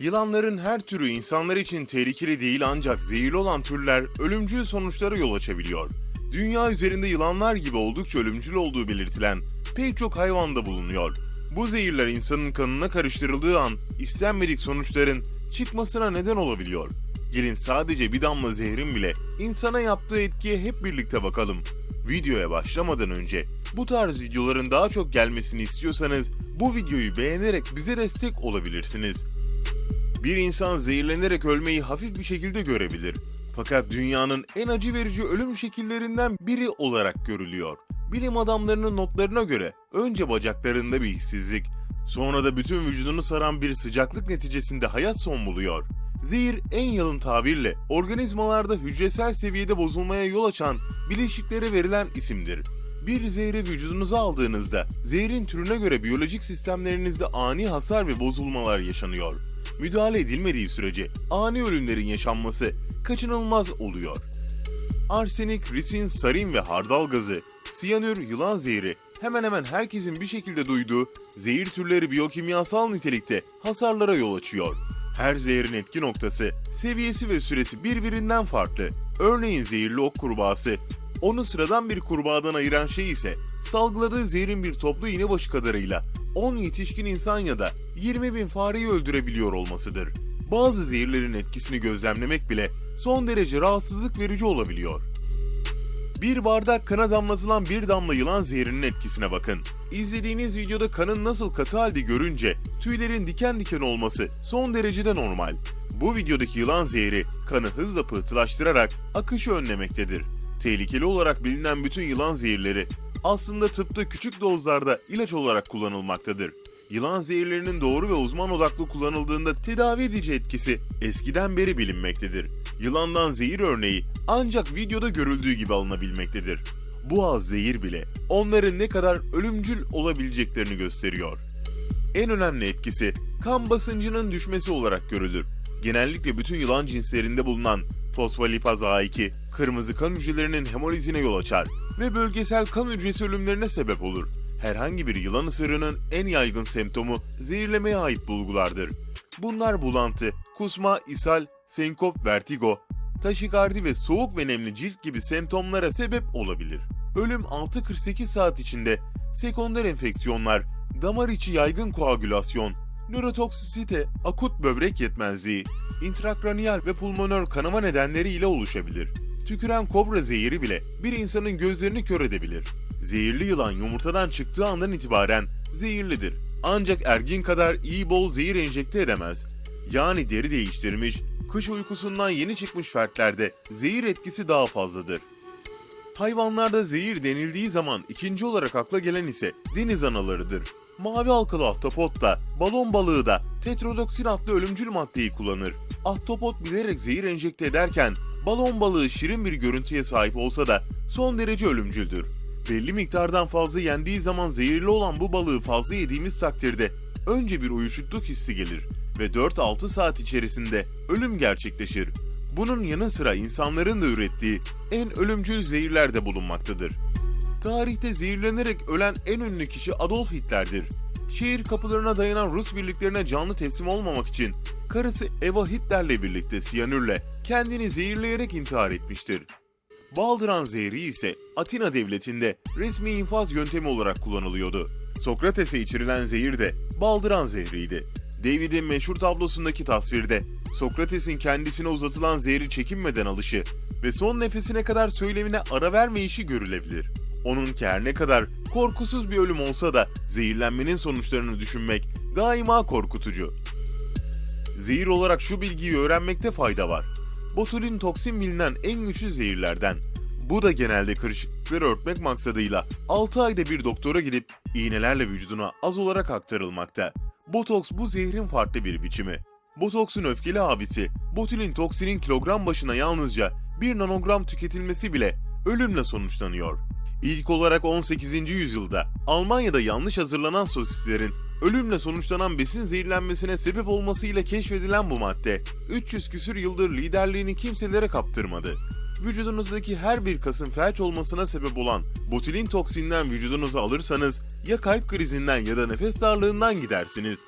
Yılanların her türü insanlar için tehlikeli değil ancak zehirli olan türler ölümcül sonuçlara yol açabiliyor. Dünya üzerinde yılanlar gibi oldukça ölümcül olduğu belirtilen pek çok hayvanda bulunuyor. Bu zehirler insanın kanına karıştırıldığı an istenmedik sonuçların çıkmasına neden olabiliyor. Gelin sadece bir damla zehrin bile insana yaptığı etkiye hep birlikte bakalım. Videoya başlamadan önce bu tarz videoların daha çok gelmesini istiyorsanız bu videoyu beğenerek bize destek olabilirsiniz. Bir insan zehirlenerek ölmeyi hafif bir şekilde görebilir. Fakat dünyanın en acı verici ölüm şekillerinden biri olarak görülüyor. Bilim adamlarının notlarına göre önce bacaklarında bir hissizlik, sonra da bütün vücudunu saran bir sıcaklık neticesinde hayat son buluyor. Zehir en yalın tabirle organizmalarda hücresel seviyede bozulmaya yol açan bileşiklere verilen isimdir. Bir zehri vücudunuza aldığınızda zehrin türüne göre biyolojik sistemlerinizde ani hasar ve bozulmalar yaşanıyor. Müdahale edilmediği sürece ani ölümlerin yaşanması kaçınılmaz oluyor. Arsenik, risin, sarin ve hardal gazı, siyanür, yılan zehri hemen hemen herkesin bir şekilde duyduğu zehir türleri biyokimyasal nitelikte hasarlara yol açıyor. Her zehrin etki noktası, seviyesi ve süresi birbirinden farklı. Örneğin zehirli ok kurbağası, onu sıradan bir kurbağadan ayıran şey ise salgıladığı zehrin bir toplu iğnebaşı kadarıyla 10 yetişkin insan ya da 20 bin fareyi öldürebiliyor olmasıdır. Bazı zehirlerin etkisini gözlemlemek bile son derece rahatsızlık verici olabiliyor. Bir bardak kana damlatılan bir damla yılan zehrinin etkisine bakın. İzlediğiniz videoda kanın nasıl katı halde görünce tüylerin diken diken olması son derecede normal. Bu videodaki yılan zehri kanı hızla pıhtılaştırarak akışı önlemektedir. Tehlikeli olarak bilinen bütün yılan zehirleri aslında tıpta küçük dozlarda ilaç olarak kullanılmaktadır. Yılan zehirlerinin doğru ve uzman odaklı kullanıldığında tedavi edici etkisi eskiden beri bilinmektedir. Yılandan zehir örneği ancak videoda görüldüğü gibi alınabilmektedir. Bu az zehir bile onların ne kadar ölümcül olabileceklerini gösteriyor. En önemli etkisi kan basıncının düşmesi olarak görülür. Genellikle bütün yılan cinslerinde bulunan fosfolipaz A2, kırmızı kan hücrelerinin hemolizine yol açar ve bölgesel kan hücresi ölümlerine sebep olur. Herhangi bir yılan ısırığının en yaygın semptomu zehirlemeye ait bulgulardır. Bunlar bulantı, kusma, ishal, senkop, vertigo, taşikardi ve soğuk ve nemli cilt gibi semptomlara sebep olabilir. Ölüm 6-48 saat içinde sekonder enfeksiyonlar, damar içi yaygın koagülasyon, nörotoksisite, akut böbrek yetmezliği, intrakraniyal ve pulmoner kanama nedenleri ile oluşabilir. Tüküren kobra zehiri bile bir insanın gözlerini kör edebilir. Zehirli yılan yumurtadan çıktığı andan itibaren zehirlidir. Ancak ergin kadar iyi bol zehir enjekte edemez. Yani deri değiştirmiş, kış uykusundan yeni çıkmış fertlerde zehir etkisi daha fazladır. Hayvanlarda zehir denildiği zaman ikinci olarak akla gelen ise deniz analarıdır. Mavi halkalı ahtapot da, balon balığı da tetrodoksin adlı ölümcül maddeyi kullanır. Ahtapot bilerek zehir enjekte ederken balon balığı şirin bir görüntüye sahip olsa da son derece ölümcüldür. Belli miktardan fazla yendiği zaman zehirli olan bu balığı fazla yediğimiz takdirde önce bir uyuşukluk hissi gelir ve 4-6 saat içerisinde ölüm gerçekleşir. Bunun yanı sıra insanların da ürettiği en ölümcül zehirler de bulunmaktadır. Tarihte zehirlenerek ölen en ünlü kişi Adolf Hitler'dir. Şehir kapılarına dayanan Rus birliklerine canlı teslim olmamak için karısı Eva Hitler'le birlikte siyanürle kendini zehirleyerek intihar etmiştir. Baldıran zehri ise Atina devletinde resmi infaz yöntemi olarak kullanılıyordu. Sokrates'e içirilen zehir de baldıran zehriydi. David'in meşhur tablosundaki tasvirde Sokrates'in kendisine uzatılan zehri çekinmeden alışı ve son nefesine kadar söylemine ara vermeyişi görülebilir. Onunki her ne kadar korkusuz bir ölüm olsa da zehirlenmenin sonuçlarını düşünmek daima korkutucu. Zehir olarak şu bilgiyi öğrenmekte fayda var. Botulin toksin bilinen en güçlü zehirlerden. Bu da genelde kırışıklıkları örtmek maksadıyla 6 ayda bir doktora gidip iğnelerle vücuduna az olarak aktarılmakta. Botoks bu zehrin farklı bir biçimi. Botoksun öfkeli abisi, botulin toksinin kilogram başına yalnızca 1 nanogram tüketilmesi bile ölümle sonuçlanıyor. İlk olarak 18. yüzyılda Almanya'da yanlış hazırlanan sosislerin ölümle sonuçlanan besin zehirlenmesine sebep olmasıyla keşfedilen bu madde 300 küsür yıldır liderliğini kimselere kaptırmadı. vücudunuzdaki her bir kasın felç olmasına sebep olan botulin toksinden vücudunuza alırsanız ya kalp krizinden ya da nefes darlığından gidersiniz.